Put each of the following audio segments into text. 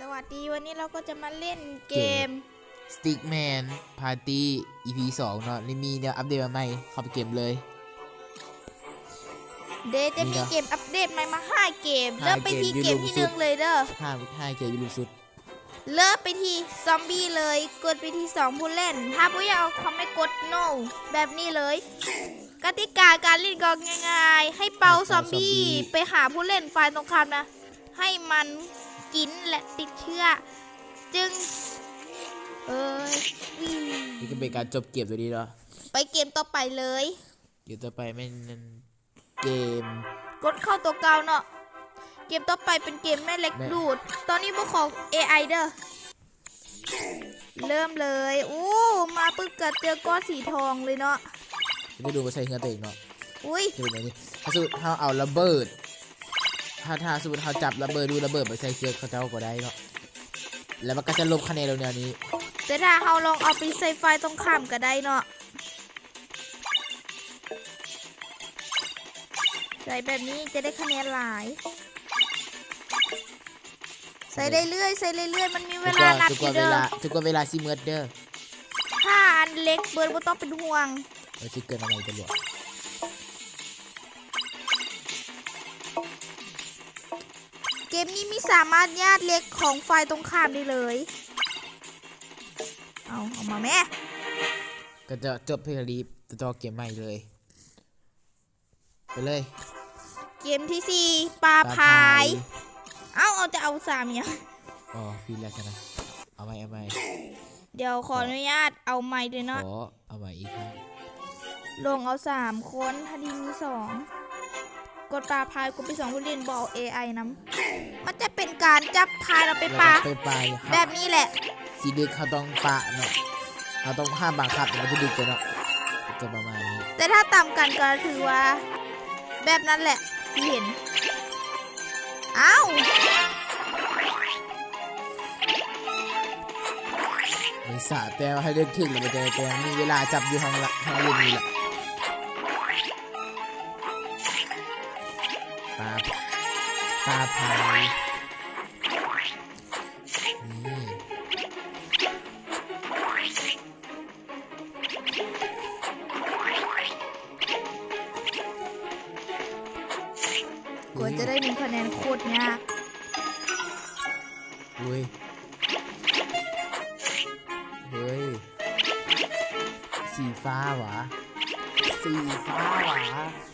สวัสดีวันนี้เราก็จะมาเล่นเกม Stickman Party EP 2เนาะนี่ดี๋ยวอัปเดตมาใหม่เข้าไปเกมเลย เดย์จะมีเกมอัปเดตใหม่มาห้าเกม เริ่มไปที่เกมที่หนึ่งเลยเด้อห้าห้าเกมยูรุสุด เริ่มไปที่ซอมบี้เลย กดไปที่สองผู้เล่น ถ้าผู้อยากเอามไม่กด no แบบนี้เลย กติกาการเล่นก็ง่าย ๆ ให้เป่าซอมบี้ไปหาผู้เล่นฝ่ายตรงข้ามนะ ให้มัน กินและติดเชื้อ จึง เอ้นี่ก็เป็นการจบเก็บตัวนี้เนาะไปเกมต่อไปเลย เดี๋ต่อไปไม่นเกม กดเข้าตัวเก่าเนาะ เกมต่อไปเป็นเกมแม่เล็กดูด ตอนนี้พวกของ AI เด้อ เริ่มเลย อู้มาปึ๊บก็เจอก้อนสีทองเลยเนาะ จะไปดูว่าใส่เงาตัวเองเนาะอุ้ยเป็นแบบนี้ถ้าสุดถ้าเอาระเบิด ถ้าถ้าสมมติเขาจับระเบิดดูระเบิดไปใส่เครือกเขาจะเอาก็ได้เนาะแล้วมันก็จะลบคะแนนเราแนวนี้ แต่ถ้าเขาลองเอาไปใส่ไฟตรงข้ามก็ได้เนาะใส่แบบนี้จะได้คะแนนหลาย ใส่เรื่อยใส่เรื่อยมันมีเวลานับอยู่เด้อทุกว่าเวลาสิเมิดเดอร์ถ้าอันเล็กเบิร์ดบ่ต้องเป็นห่วงเราส่เกินอะไรกันหรอ เกมนี้ไม่สามารถญาติเล็กของฝ่ายตรงข้ามได้เลย เอาออกมาแม่ ก็จะจบเพลย์ลีฟต่อเกมใหม่เลย ไปเลย เกมที่สี่ปลาพาย เอาเอาจะเอาสามเนี่ยอ๋อพีแล้วใช่ไหเอาไหม่เอาไหม่เดี๋ยวขออนุญาตเอาใหม่ด้วยเนาะขอเอาใหม่อีกครับลงเอาสามคนทันทีมีสอง กดปลาพายกูไปสองผู้เล่นบอก AI น้ำมันจะเป็นการจับพายเราไปปลาไปปลาแบบนี้แหละ สีดึกเขาต้องปลาเนาะเขาต้องห้ามบังคับมันจะดึกไปเนาะจะประมาณนี้ แต่ถ้าต่ำกันก็คือว่า แบบนั้นแหละที่เห็นอ้าวมีสะแต่ว่าให้เล่นกถึงเลยแต่แต่มีเวลาจับอยู่ทางละห้งรุ่นนี้แหละาปลาพายนี่กว่าจะได้หนึ่คะแนนโคตรยากเฮ้ยเฮ้ย สีฟ้าหวะสีฟ้าหวะ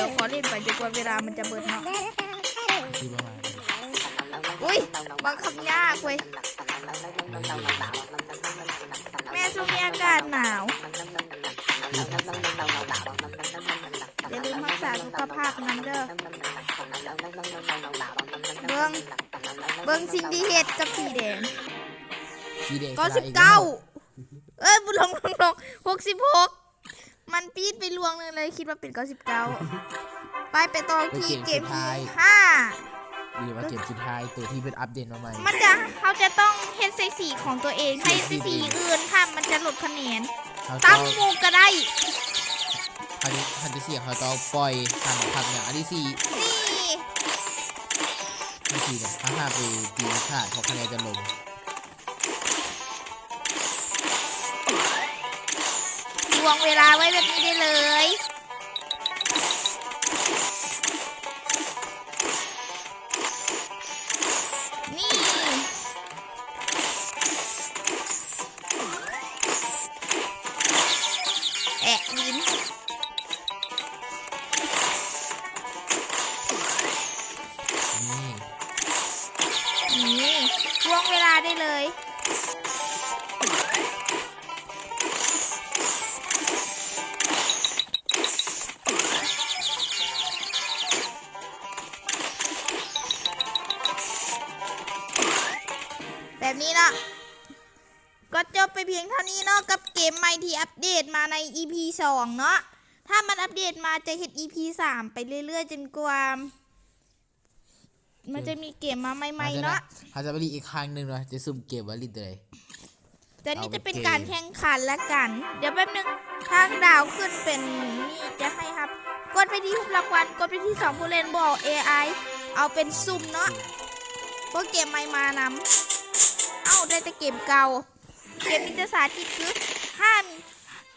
อันนี้เนาะเดี๋ยวขอเล่นไปจนกว่าเวลามันจะเบิดเนาะที่ประมาณนี้อุ้ยบังคับยากเว้ยแม่ช่วงนี้อากาศหนาวอย่าลืมรักษาสุขภาพน้ำเด้อเบิ้งเบิ้งสิ่งดีเฮ็ดกับสีแดงสีแดงก็สสิลาบยเก้าเอ้ยบุลงลงลงหกสิบหก มันปีดไปลวงเลยเลยคิดว่าเป็นเก้าสิบเก้าไปไปต่อที่เกมที่ห้าหรือว่าเกมสุดท้ายตัวที่เป็นอัปเดตมาใหม่ มันจะเขาจะต้องเฮ็ดใส่สีของตัวเองให้ใส่สีอื่นค่ะมันจะลดคะแนนเขาต้ตั้องงหมูก็ได้คันคันที่สี่เขาต้องปล่อยคันคันอย่างอันที่สี่นี่อันที่สี่เนี่ยถ้าห้าไปตีขาดเพราะคะแนนจะลง วงเวลาไว้แบบนี้ได้เลยนี่แอะลิ้นนี่ นี้เนาะก็จบไปเพียงเท่านี้เนาะกับเกมใหม่ที่อัปเดตมาใน EP 2 เนาะถ้ามันอัปเดตมาจะเห็น EP 3 ไปเรื่อยๆ จนกว่ามันจะมีเกมมาใหม่ๆเนาะเขาจะไปรีอีกครั้งหนึ่งเนาะจะซุ่มเก็บว่าลิดเลยแต่นี่เอาจะเป็นโอเคการแข่งขันละกัน เดี๋ยวแป๊บนึงทางดาวขึ้นเป็นนี่จะให้ครับ กดไปที่ทุกรางวัลกดไปที่สองผู้เล่นบอก AI เอาเป็นซุ่มเนาะเพราะเกมใหม่มานำเอ้า ได้แต่เกมเก่า เกมนี้จะสาธิตคือห้าม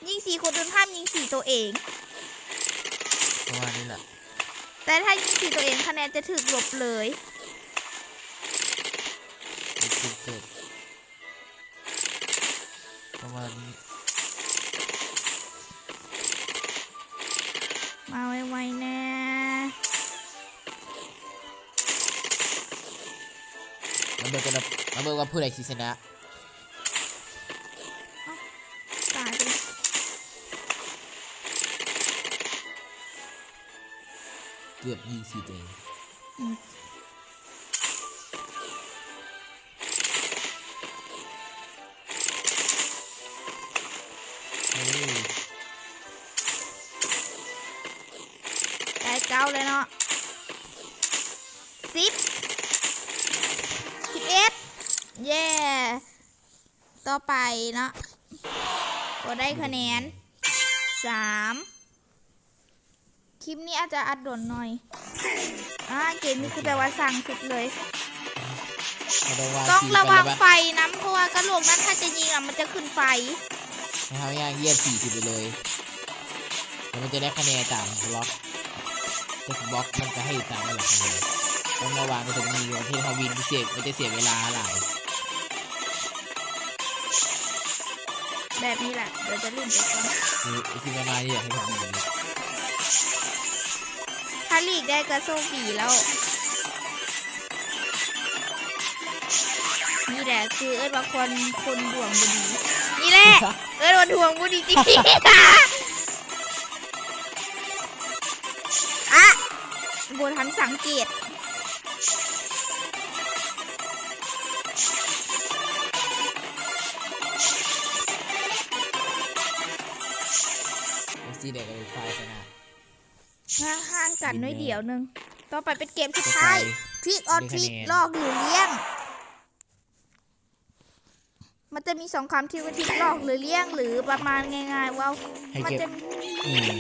ยิงสี่คนอื่นห้ามยิงสี่ตัวเอง ประมาณนี้แหละ แต่ถ้ายิงสี่ตัวเองคะแนนจะถูกลบเลยจุดเกิดประมาณนี้ มาไวๆน มาเบิกกันนะมาเบิกว่าผู้ใดชนะตายไปเลยเกือบยิงสี่ตัวเองอืมเฮ้ยได้เก้าเลยเนาะสิบสิบเอ็ด เย่ต่อไปเนาะก็ได้คะแนนสามคลิปนี้อาจจะอัดด่วนหน่อยอ่าเกมนี้คือแปลว่าสั่งสุดเลยเขาต้องว่าต้องสี่ระไปวัแล้งวปะไฟน้ำเพราะว่ากระโหลกนั้นถ้าจะยิงอะมันจะขึ้นไฟนะครับย่างเยี่ยมสี่สิบไปเลยแล้วมันจะได้คะแนนตามบล็อกแต่บล็อกมันจะให้ตามระดับคะแนนต้องระวังในตรงนี้ประเทศเขาวินเสียมันจะเสียเวลาหลาย แบบนี้แหละ เดี๋ยวจะลื่นไปก่อนคือคือประมาณนี้อยากให้ผมดีเลยถ้าลีกได้ก็โชคดีแล้ว นี่แหละคือเอิ้นว่าคนคนดวงบุดี นี่แหละ เอิ้นว่าดวงบุดีจริงๆอะบนทันสังเกต ซีเด็กกับไฟชนะห่างๆกันน้อยเดียวหนึง ต่อไปเป็นเกมสุดต่อไปท้ายทริกออได้ทคะริกแนนลอกหรือเลี้ยง มันจะมีสองคำที่ว่าทริกลอกหรือเลี้ยงหรือประมาณง่ายๆว่าให้มันเก็บจะอืม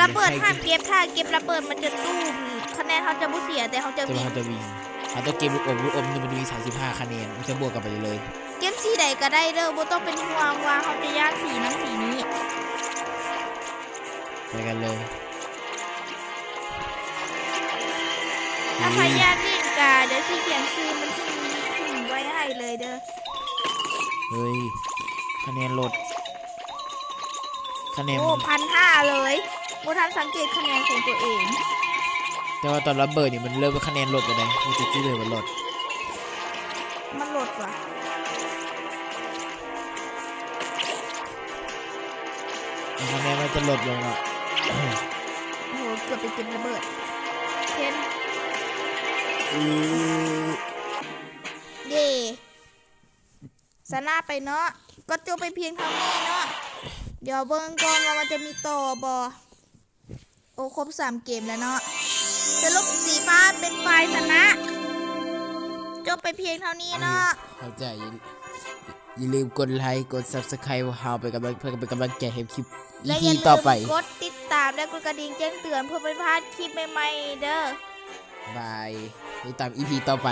ระเบิดให้ห้ามเก็บเก็บถ้าเก็บระเบิดมันจะตู้มคะแนนเขาจะบุเสียแต่เขาจะจะวิ่งมันจะวิ่งเอาตัวเกมลูกอมลูกอมนี่มันจะมี35คะแนนมันจะบวกกันไปเลย เกมสีใดก็ได้เด้อบ่ต้องเป็นห่วงว่าเขาจะย่านสีนั้นสีนี้ ไปกันเลยถ้าใครอยากเล่นกาเดี๋ยวที่เขียนซื้อมันขึ้นขึ้นไว้ให้เลยเด้อ เฮ้ย คะแนนลด คะแนน โอ้พันห้าเลยโบทันสังเกตคะแนนของตัวเอง แต่ว่าตอนระเบิดนี่มันเริ่มเป็นคะแนนลดกันเลยมันจะกี้เลยมันลด มันลดว่ะคะแนนมันจะลดลงเนาะ โอ้โหเกือบไปเก็บระเบิด เทนอือเย่สนาไปเนาะ ก็จบไปเพียงเท่านี้เนาะ เดี๋ยวเบิ่งก่อนว่ามันจะมีต่อบอโอ้ครบสามเกมแล้วเนาะสรุปสีฟ้าเป็นฝ่ายชนะ จบไปเพียงเท่านี้เนาะเข้าใจอย่าอย่าลืมกดไลค์ กด subscribe เฮาไปกำลังเพื่อเป็นกำลังใจให้คลิปและอ EP ย่าลืต่อมไปกดติด ตามและกดกระดิ่งแจ้งเตือนเพื่อไม่พลาดคลิปใหม่ๆเด้อบายติดตามอีพีต่อไป